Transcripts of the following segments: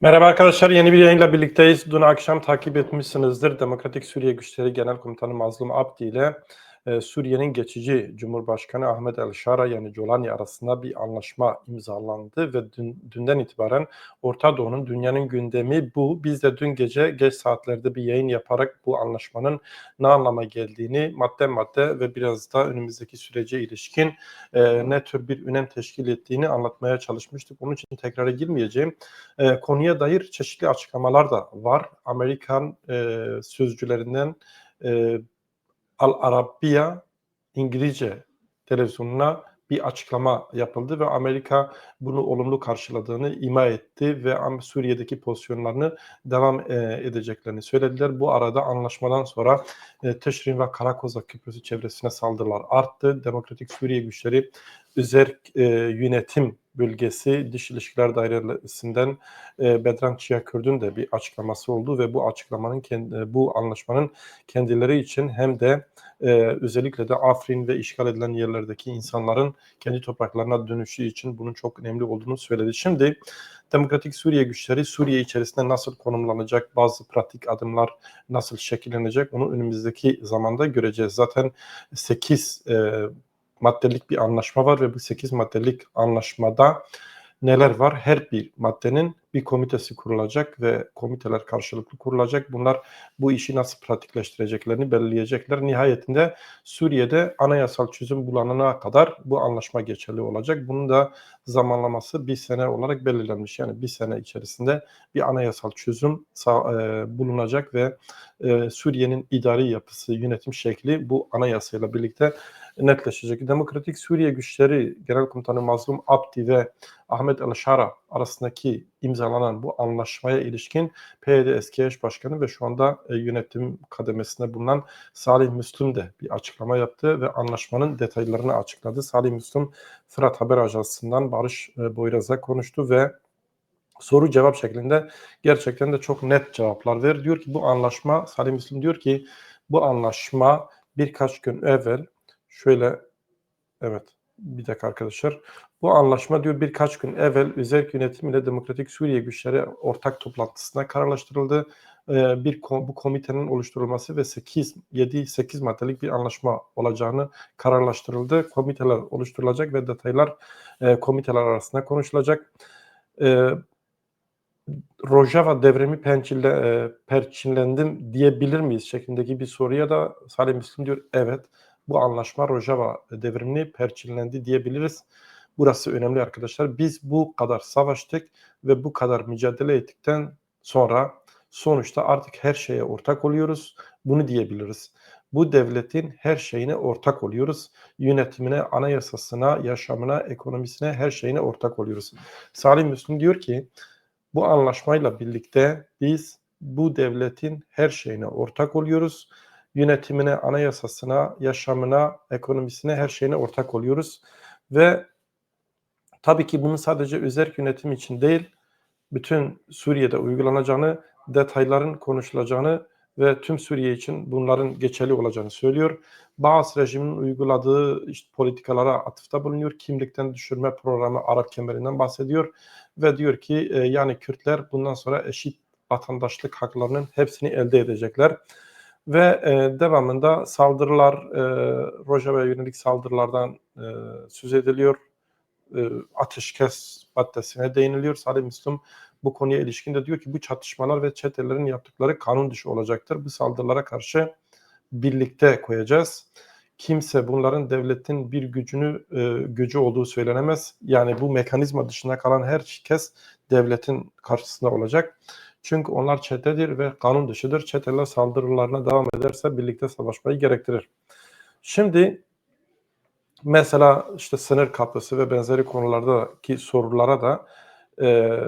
Merhaba arkadaşlar, yeni bir yayınla birlikteyiz. Dün akşam takip etmişsinizdir. Demokratik Suriye Güçleri Genel Komutanı Mazlum Abdi ile e, Suriye'nin geçici Cumhurbaşkanı Ahmet El Şara yani Colani arasında bir anlaşma imzalandı ve dün, dünden itibaren Orta Doğu'nun dünyanın gündemi bu. Biz de dün gece geç saatlerde bir yayın yaparak bu anlaşmanın ne anlama geldiğini madde madde ve biraz da önümüzdeki sürece ilişkin e, ne tür bir önem teşkil ettiğini anlatmaya çalışmıştık. Onun için tekrara girmeyeceğim. E, konuya dair çeşitli açıklamalar da var. Amerikan e, sözcülerinden e, Al Arabiya İngilizce televizyonuna bir açıklama yapıldı ve Amerika bunu olumlu karşıladığını ima etti ve Suriye'deki pozisyonlarını devam e, edeceklerini söylediler. Bu arada anlaşmadan sonra e, Teşrin ve Karakozak Köprüsü çevresine saldırılar arttı. Demokratik Suriye güçleri Üzerk e, yönetim bölgesi Dış İlişkiler Dairesi'nden e, Bedran Çiyakürd'ün de bir açıklaması oldu ve bu açıklamanın kendi, bu anlaşmanın kendileri için hem de e, özellikle de Afrin ve işgal edilen yerlerdeki insanların kendi topraklarına dönüşü için bunun çok önemli olduğunu söyledi. Şimdi Demokratik Suriye güçleri Suriye içerisinde nasıl konumlanacak, bazı pratik adımlar nasıl şekillenecek onu önümüzdeki zamanda göreceğiz. Zaten 8 e, maddelik bir anlaşma var ve bu 8 maddelik anlaşmada neler var? Her bir maddenin bir komitesi kurulacak ve komiteler karşılıklı kurulacak. Bunlar bu işi nasıl pratikleştireceklerini belirleyecekler. Nihayetinde Suriye'de anayasal çözüm bulanana kadar bu anlaşma geçerli olacak. Bunun da zamanlaması bir sene olarak belirlenmiş. Yani bir sene içerisinde bir anayasal çözüm e, bulunacak ve e, Suriye'nin idari yapısı, yönetim şekli bu anayasayla birlikte netleşecek. Demokratik Suriye Güçleri Genel Komutanı Mazlum Abdi ve Ahmet El-Şara arasındaki imzalanan bu anlaşmaya ilişkin PYD eski eş başkanı ve şu anda e, yönetim kademesinde bulunan Salih Müslüm de bir açıklama yaptı ve anlaşmanın detaylarını açıkladı. Salih Müslüm Fırat Haber Ajansı'ndan Barış e, Boyraz'a konuştu ve soru cevap şeklinde gerçekten de çok net cevaplar ver. Diyor ki bu anlaşma Salih Müslüm diyor ki bu anlaşma birkaç gün evvel şöyle evet bir dakika arkadaşlar. Bu anlaşma diyor birkaç gün evvel özel yönetim ile Demokratik Suriye güçleri ortak toplantısına kararlaştırıldı. Ee, bir bu komitenin oluşturulması ve 8 7 8 maddelik bir anlaşma olacağını kararlaştırıldı. Komiteler oluşturulacak ve detaylar e, komiteler arasında konuşulacak. E, Rojava devrimi pençille, e, perçinlendim diyebilir miyiz şeklindeki bir soruya da Salih Müslüm diyor evet bu anlaşma Rojava devrimini perçinlendi diyebiliriz. Burası önemli arkadaşlar. Biz bu kadar savaştık ve bu kadar mücadele ettikten sonra sonuçta artık her şeye ortak oluyoruz. Bunu diyebiliriz. Bu devletin her şeyine ortak oluyoruz. Yönetimine, anayasasına, yaşamına, ekonomisine, her şeyine ortak oluyoruz. Salim Müslüm diyor ki bu anlaşmayla birlikte biz bu devletin her şeyine ortak oluyoruz yönetimine, anayasasına, yaşamına, ekonomisine, her şeyine ortak oluyoruz. Ve tabii ki bunun sadece özel yönetim için değil, bütün Suriye'de uygulanacağını, detayların konuşulacağını ve tüm Suriye için bunların geçerli olacağını söylüyor. Bazı rejimin uyguladığı işte politikalara atıfta bulunuyor. Kimlikten düşürme programı Arap kemerinden bahsediyor ve diyor ki e, yani Kürtler bundan sonra eşit vatandaşlık haklarının hepsini elde edecekler ve e, devamında saldırılar, e, Rojava'ya yönelik saldırılardan e, söz ediliyor. E, ateşkes maddesine değiniliyor. Salih Müslüm bu konuya ilişkin de diyor ki bu çatışmalar ve çetelerin yaptıkları kanun dışı olacaktır. Bu saldırılara karşı birlikte koyacağız. Kimse bunların devletin bir gücünü e, gücü olduğu söylenemez. Yani bu mekanizma dışında kalan herkes devletin karşısında olacak. Çünkü onlar çetedir ve kanun dışıdır. Çeteler saldırılarına devam ederse birlikte savaşmayı gerektirir. Şimdi mesela işte sınır kapısı ve benzeri konulardaki sorulara da e,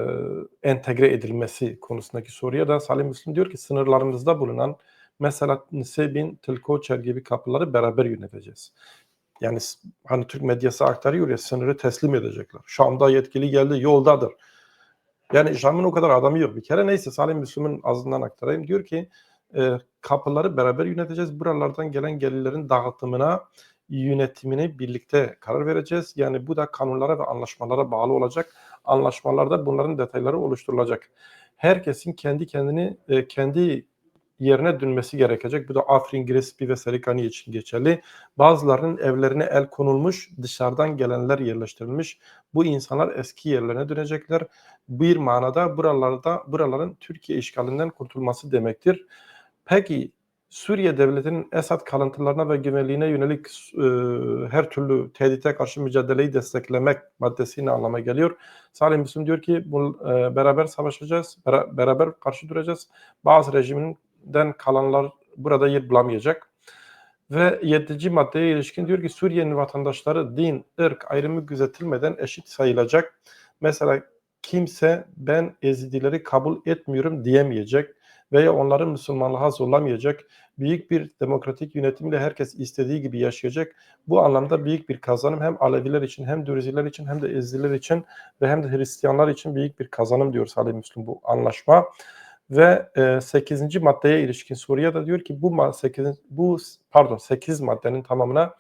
entegre edilmesi konusundaki soruya da Salim Müslüm diyor ki sınırlarımızda bulunan mesela Sebin, Tilkoçer gibi kapıları beraber yöneteceğiz. Yani hani Türk medyası aktarıyor ya sınırı teslim edecekler. Şam'da yetkili geldi yoldadır. Yani Şam'ın o kadar adamı yok. Bir kere neyse Salim Müslüm'ün ağzından aktarayım. Diyor ki e, kapıları beraber yöneteceğiz. Buralardan gelen gelirlerin dağıtımına, yönetimini birlikte karar vereceğiz. Yani bu da kanunlara ve anlaşmalara bağlı olacak. Anlaşmalarda bunların detayları oluşturulacak. herkesin kendi kendini e, kendi yerine dönmesi gerekecek. Bu da Afrin, Grespi ve Serikani için geçerli. Bazılarının evlerine el konulmuş, dışarıdan gelenler yerleştirilmiş. Bu insanlar eski yerlerine dönecekler. Bir manada buralarda buraların Türkiye işgalinden kurtulması demektir. Peki Suriye devletinin Esad kalıntılarına ve güvenliğine yönelik e, her türlü tehdite karşı mücadeleyi desteklemek maddesi ne anlama geliyor? Salih Müslüm diyor ki bu, e, beraber savaşacağız, bera, beraber karşı duracağız. Bazı rejiminden kalanlar burada yer bulamayacak. Ve yedinci maddeye ilişkin diyor ki Suriye'nin vatandaşları din, ırk ayrımı gözetilmeden eşit sayılacak. Mesela kimse ben Ezidileri kabul etmiyorum diyemeyecek veya onları Müslümanlığa zorlamayacak, büyük bir demokratik yönetimle herkes istediği gibi yaşayacak. Bu anlamda büyük bir kazanım hem Aleviler için hem Dürziler için hem de Ezidiler için ve hem de Hristiyanlar için büyük bir kazanım diyor Salih Müslüm bu anlaşma. Ve e, 8. maddeye ilişkin soruya da diyor ki bu 8 bu pardon 8 maddenin tamamına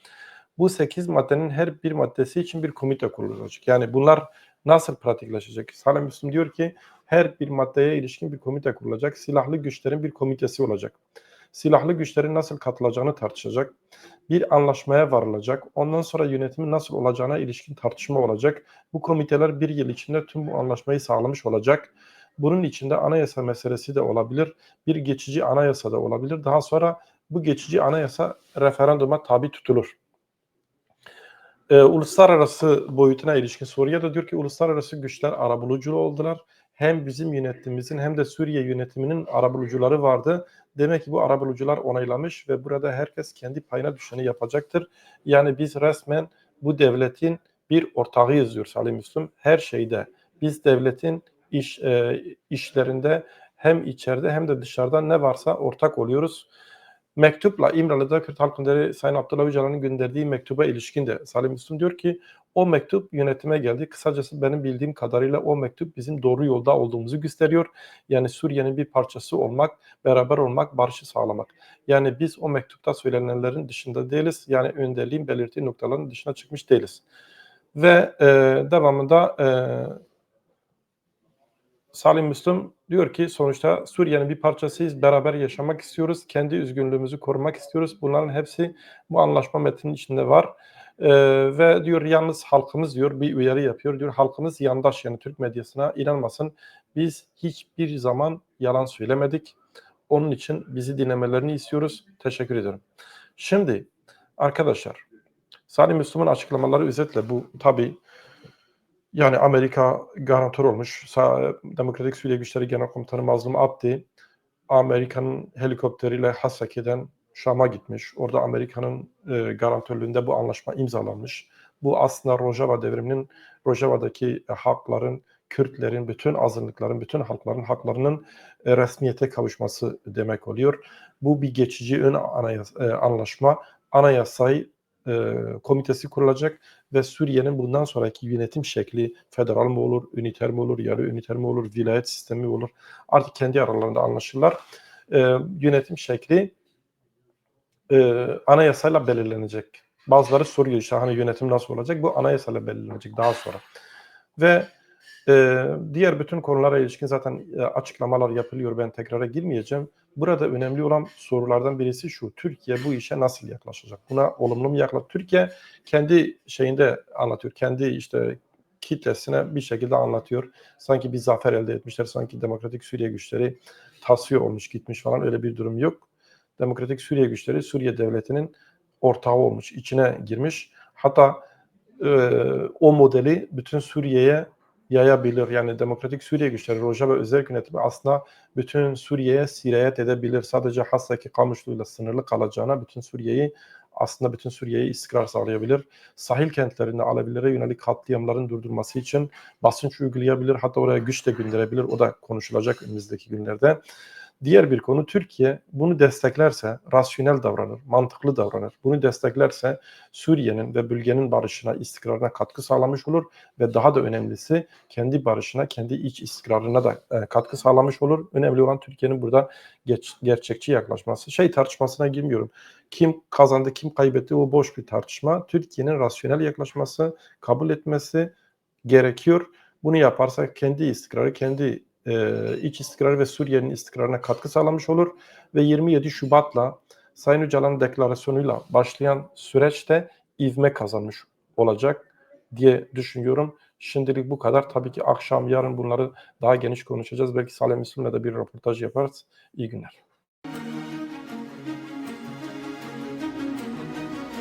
bu 8 maddenin her bir maddesi için bir komite kurulacak. Yani bunlar nasıl pratikleşecek? Salih Müslüm diyor ki her bir maddeye ilişkin bir komite kurulacak. Silahlı güçlerin bir komitesi olacak. Silahlı güçlerin nasıl katılacağını tartışacak. Bir anlaşmaya varılacak. Ondan sonra yönetimin nasıl olacağına ilişkin tartışma olacak. Bu komiteler bir yıl içinde tüm bu anlaşmayı sağlamış olacak. Bunun içinde anayasa meselesi de olabilir. Bir geçici anayasa da olabilir. Daha sonra bu geçici anayasa referanduma tabi tutulur. Ee, uluslararası boyutuna ilişkin soruya da diyor ki uluslararası güçler arabulucu oldular hem bizim yönetimimizin hem de Suriye yönetiminin arabulucuları vardı. Demek ki bu arabulucular onaylamış ve burada herkes kendi payına düşeni yapacaktır. Yani biz resmen bu devletin bir ortağıyız diyor Salim Müslüm. Her şeyde biz devletin iş e, işlerinde hem içeride hem de dışarıda ne varsa ortak oluyoruz mektupla İmralı'da Kürt Halk Önderi Sayın Abdullah Öcalan'ın gönderdiği mektuba ilişkin de Salim Müslüm diyor ki o mektup yönetime geldi. Kısacası benim bildiğim kadarıyla o mektup bizim doğru yolda olduğumuzu gösteriyor. Yani Suriye'nin bir parçası olmak, beraber olmak, barışı sağlamak. Yani biz o mektupta söylenenlerin dışında değiliz. Yani önderliğin belirttiği noktaların dışına çıkmış değiliz. Ve e, devamında e, Salim Müslüm diyor ki sonuçta Suriye'nin bir parçasıyız, beraber yaşamak istiyoruz, kendi üzgünlüğümüzü korumak istiyoruz. Bunların hepsi bu anlaşma metninin içinde var. Ee, ve diyor yalnız halkımız diyor bir uyarı yapıyor. Diyor halkımız yandaş yani Türk medyasına inanmasın. Biz hiçbir zaman yalan söylemedik. Onun için bizi dinlemelerini istiyoruz. Teşekkür ederim. Şimdi arkadaşlar Salim Müslüm'ün açıklamaları özetle bu tabii yani Amerika garantör olmuş. Demokratik Suriye Güçleri Genel Komutanı Mazlum Abdi Amerika'nın helikopteriyle Hasaki'den Şam'a gitmiş. Orada Amerika'nın e, garantörlüğünde bu anlaşma imzalanmış. Bu aslında Rojava devriminin Rojava'daki e, halkların, Kürtlerin, bütün azınlıkların, bütün halkların haklarının e, resmiyete kavuşması demek oluyor. Bu bir geçici ön anayas- e, anlaşma. Anayasayı e, komitesi kurulacak ve Suriye'nin bundan sonraki yönetim şekli federal mı olur, üniter mi olur, yarı üniter mi olur, vilayet sistemi mi olur artık kendi aralarında anlaşırlar. E, yönetim şekli e, anayasayla belirlenecek. Bazıları soruyor işte hani yönetim nasıl olacak? Bu anayasayla belirlenecek daha sonra. Ve e, diğer bütün konulara ilişkin zaten e, açıklamalar yapılıyor. Ben tekrara girmeyeceğim. Burada önemli olan sorulardan birisi şu. Türkiye bu işe nasıl yaklaşacak? Buna olumlu mu yaklaşacak? Türkiye kendi şeyinde anlatıyor. Kendi işte kitlesine bir şekilde anlatıyor. Sanki bir zafer elde etmişler. Sanki Demokratik Suriye güçleri tasfiye olmuş gitmiş falan öyle bir durum yok. Demokratik Suriye güçleri Suriye devletinin ortağı olmuş, içine girmiş. Hatta e, o modeli bütün Suriye'ye yayabilir. Yani Demokratik Suriye güçleri, Rojava özel yönetimi aslında bütün Suriye'ye sirayet edebilir. Sadece Hassaki Kamışlu'yla sınırlı kalacağına bütün Suriye'yi aslında bütün Suriye'ye istikrar sağlayabilir. Sahil kentlerinde Alevilere yönelik katliamların durdurması için basınç uygulayabilir. Hatta oraya güç de gönderebilir. O da konuşulacak önümüzdeki günlerde. Diğer bir konu Türkiye bunu desteklerse rasyonel davranır, mantıklı davranır. Bunu desteklerse Suriye'nin ve bölgenin barışına, istikrarına katkı sağlamış olur ve daha da önemlisi kendi barışına, kendi iç istikrarına da e, katkı sağlamış olur. Önemli olan Türkiye'nin burada geç, gerçekçi yaklaşması. Şey tartışmasına girmiyorum. Kim kazandı, kim kaybetti o boş bir tartışma. Türkiye'nin rasyonel yaklaşması, kabul etmesi gerekiyor. Bunu yaparsa kendi istikrarı, kendi e, iç istikrar ve Suriye'nin istikrarına katkı sağlamış olur ve 27 Şubat'la Sayın Öcalan'ın deklarasyonuyla başlayan süreçte ivme kazanmış olacak diye düşünüyorum. Şimdilik bu kadar. Tabii ki akşam yarın bunları daha geniş konuşacağız. Belki Salih Müslüm'le de bir röportaj yaparız. İyi günler.